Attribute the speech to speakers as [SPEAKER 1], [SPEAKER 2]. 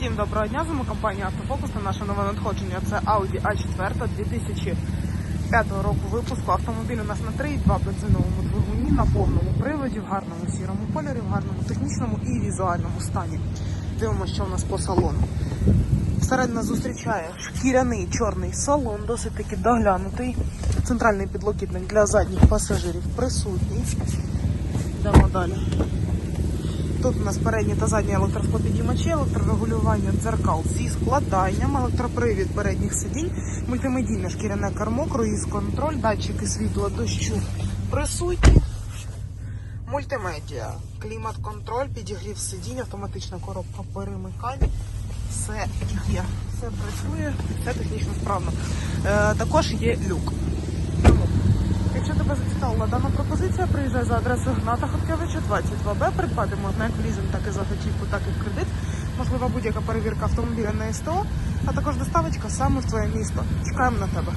[SPEAKER 1] Всім доброго дня, з вами компанія Автофокус та наше нове надходження. Це Audi A4 2005 року випуску. Автомобіль у нас на 3,2 бензиновому двигуні, на повному приводі, в гарному сірому кольорі, в гарному технічному і візуальному стані. Дивимося, що у нас по салону. Всередині нас зустрічає шкіряний чорний салон, досить таки доглянутий. Центральний підлокітник для задніх пасажирів присутній. Йдемо далі. Тут у нас передні та задні електросклопідіймачі, електрорегулювання дзеркал зі складанням, електропривід передніх сидінь, мультимедійне шкіряне кермо, круїз-контроль, датчики світла дощу присутні. Мультимедіа, клімат-контроль, підігрів сидінь, автоматична коробка перемикань. Все є, все працює, все технічно справно. Е, також є люк. Тому Якщо тебе зацікавила дана пропозиція, приїжджає за адресою Гната Хоткевича 22Б, придбати можна як в лізинг, так і за готівку, так і в кредит. Можлива будь-яка перевірка автомобіля на СТО, а також доставочка саме в твоє місто. Чекаємо на тебе.